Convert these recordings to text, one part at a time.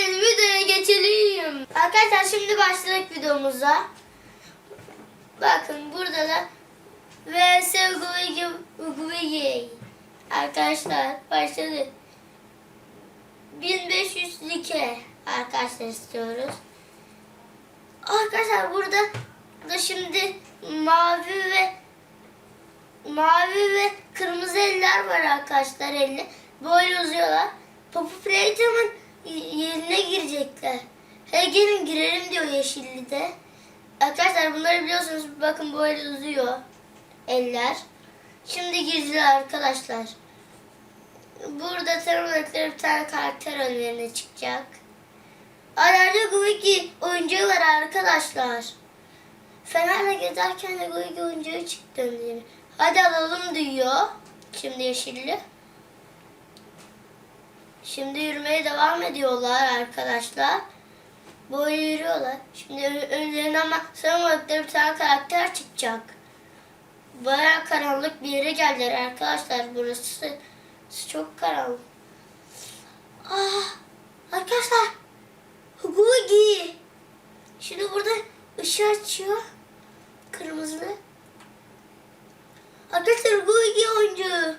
gelin videoya geçelim. Arkadaşlar şimdi başladık videomuza. Bakın burada da VS Uguigi. Arkadaşlar başladı. 1500 like arkadaşlar istiyoruz. Arkadaşlar burada da şimdi mavi ve mavi ve kırmızı eller var arkadaşlar elle. Böyle uzuyorlar. Popu Playtime'ın yerine girecekler. He gelin girelim diyor yeşilli de. Arkadaşlar bunları biliyorsunuz bakın böyle uzuyor eller. Şimdi girdiler arkadaşlar. Burada tanımladıkları bir tane karakter önlerine çıkacak. Alarda Guigi oyuncağı var arkadaşlar. Fener'le gezerken de Guigi oyuncağı çıktı önlerine. Hadi alalım diyor. Şimdi yeşilli. Şimdi yürümeye devam ediyorlar arkadaşlar. Böyle yürüyorlar. Şimdi ön- önlerine ama sanırım bir tane karakter çıkacak. Baya karanlık bir yere geldiler arkadaşlar. Burası çok karanlık. Ah, arkadaşlar. Hugugi. Şimdi burada ışığı açıyor. Kırmızı. Arkadaşlar Hugugi oyuncu.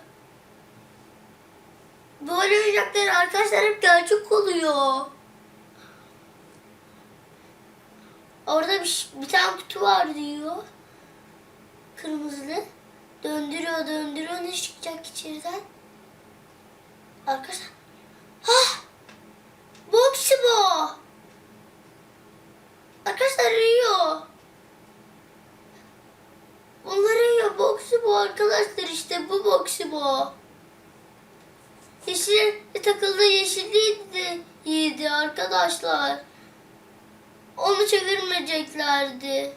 Böyle oyuncaklar arkadaşlar hep gerçek oluyor. Orada bir, bir tane kutu var diyor. Kırmızılı. Döndürüyor döndürüyor ne çıkacak içeriden? Arkadaşlar. Hah! Boxy bu. Arkadaşlar yiyor. Bunları yiyor. Boxy bu arkadaşlar işte bu boxy bu. Yeşil takıldı yeşilliydi yedi arkadaşlar. Onu çevirmeyeceklerdi.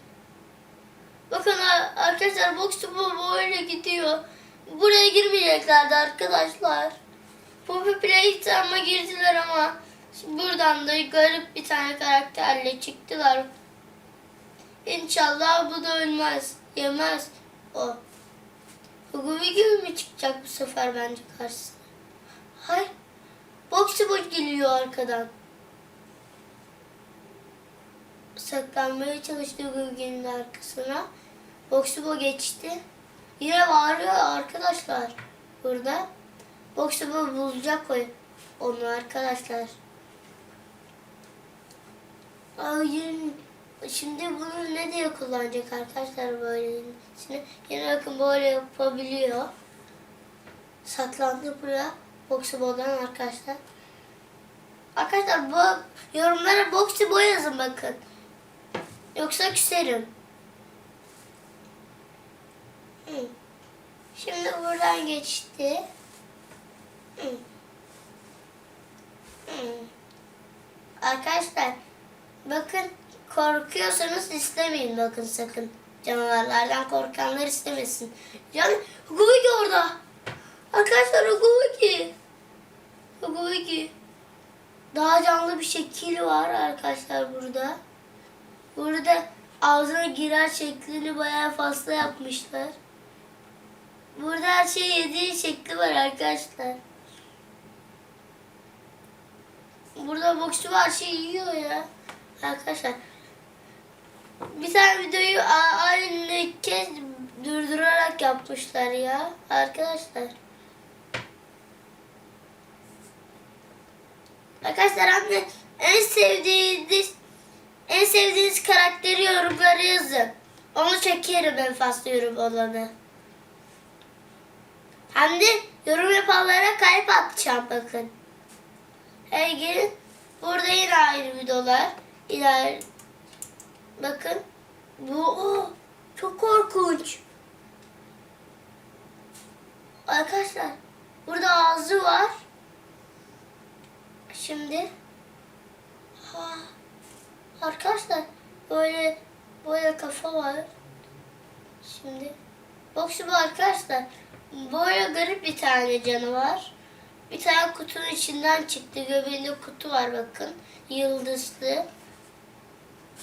Bakın ar- arkadaşlar boxy bu böyle gidiyor. Buraya girmeyeceklerdi arkadaşlar. Poppy Playtime'a girdiler ama buradan da garip bir tane karakterle çıktılar. İnşallah bu da ölmez. Yemez o. Hugubi gibi mi çıkacak bu sefer bence karşısına? Hayır. Boxy Boy geliyor arkadan. Saklanmaya çalıştı Hugubi'nin arkasına. Boy geçti. Yine bağırıyor arkadaşlar. Burada. Boy bulacak onu arkadaşlar. Ay, şimdi bunu ne diye kullanacak arkadaşlar böylesini? Yine bakın böyle yapabiliyor. Saklandı buraya. Boxy Boy'dan arkadaşlar. Arkadaşlar bu yorumlara Boxy Boy yazın bakın. Yoksa küserim. Şimdi buradan geçti. Arkadaşlar bakın korkuyorsanız istemeyin bakın sakın. Canavarlardan korkanlar istemesin. Yani Huguki orada. Arkadaşlar Huguki. Huguki. Daha canlı bir şekil var arkadaşlar burada. Burada ağzına girer şeklini bayağı fazla yapmışlar. Burada her şey yediği şekli var arkadaşlar. Burada boksçu her şey yiyor ya. Arkadaşlar. Bir tane videoyu aynı kez durdurarak yapmışlar ya. Arkadaşlar. Arkadaşlar anne en sevdiğiniz en sevdiğiniz karakteri yorumlara yazın. Onu çekerim en fazla yorum olanı. Hem de yorum yapanlara kalp atacağım bakın. Hey gelin. Burada yine ayrı videolar. İler. Bakın. Bu o, çok korkunç. Arkadaşlar burada ağzı var. Şimdi ha, arkadaşlar böyle böyle kafa var. Şimdi boxu bu arkadaşlar. Böyle garip bir tane canı var. Bir tane kutunun içinden çıktı. Göbeğinde kutu var bakın. Yıldızlı.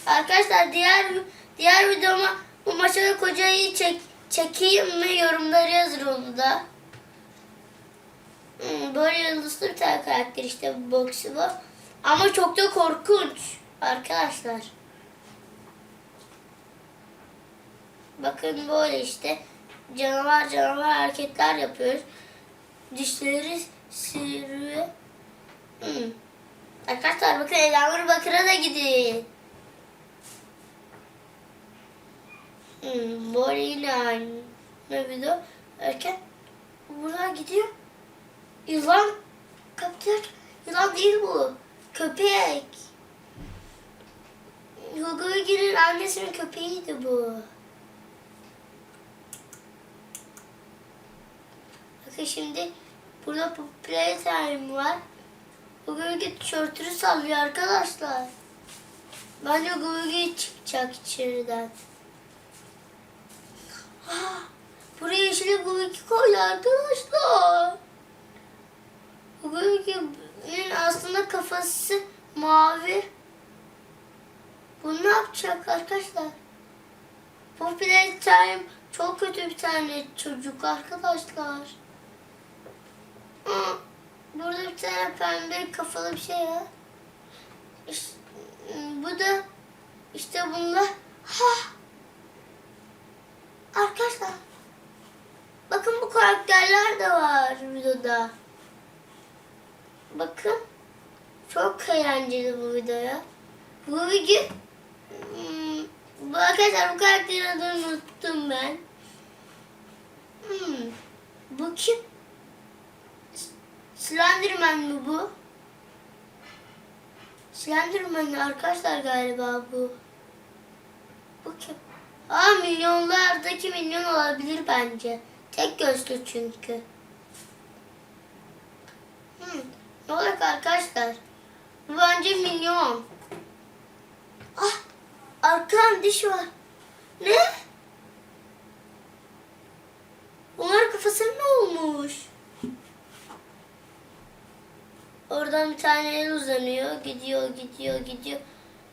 Arkadaşlar diğer diğer videoma bu maçada kocayı çek, çekeyim mi yorumları yazın onu da. Hmm, böyle yıldızlı bir tane karakter işte bu. Ama çok da korkunç arkadaşlar. Bakın böyle işte canavar canavar hareketler yapıyoruz. Dişleri sivri. Hmm. Arkadaşlar bakın Elanur Bakır'a da gidin. Hmm, böyle yine aynı video. Erken buradan gidiyor. Yılan kaptır. Yılan değil bu. Köpek. Hugo Girin annesinin köpeğiydi bu. Bakın şimdi burada Playtime var. Hugo tişörtünü sallıyor arkadaşlar. Bence Hugo çıkacak içeriden. Buraya yeşile Hugo koydu arkadaşlar. Hugo'nun aslında kafası mavi. Bu ne yapacak arkadaşlar? Popüler Time çok kötü bir tane çocuk arkadaşlar. Burada bir tane pembe kafalı bir şey var. İşte, bu da işte bunlar. Ha! Arkadaşlar. Bakın bu karakterler de var videoda. Bakın. Çok eğlenceli bu videoya. Bu video hmm, bu arkadaşlar bu karakterin adını unuttum ben. Hmm, bu kim? Slenderman mi bu? Slenderman arkadaşlar galiba bu. Bu kim? Aa milyonlardaki milyon olabilir bence. Tek gözlü çünkü. Hmm. Ne olacak arkadaşlar? Bu bence milyon. Ah! Arkadan diş var. Ne? Bunlar kafasına ne olmuş? Oradan bir tane el uzanıyor. Gidiyor, gidiyor, gidiyor.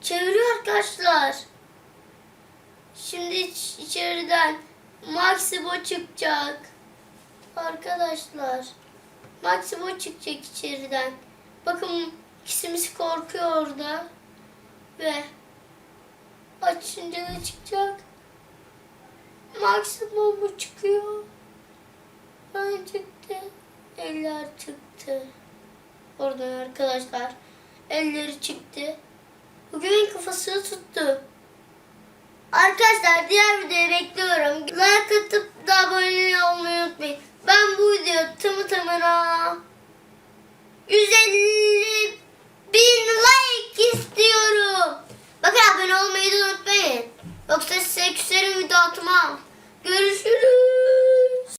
Çeviriyor arkadaşlar. Şimdi iç- içeriden Maximo çıkacak. Arkadaşlar. Maximo çıkacak içeriden. Bakın ikisimiz korkuyor orada. Ve açınca da çıkacak. Maximo mu çıkıyor? Ben çıktı. Eller çıktı. Oradan arkadaşlar. Elleri çıktı. Bugün kafasını tuttu. Arkadaşlar diğer videoyu bekliyorum. Like atıp da abone olmayı unutmayın. Tamına 150 bin like istiyorum. Bakın abone olmayı da unutmayın. Yoksa size küserim video atmam. Görüşürüz.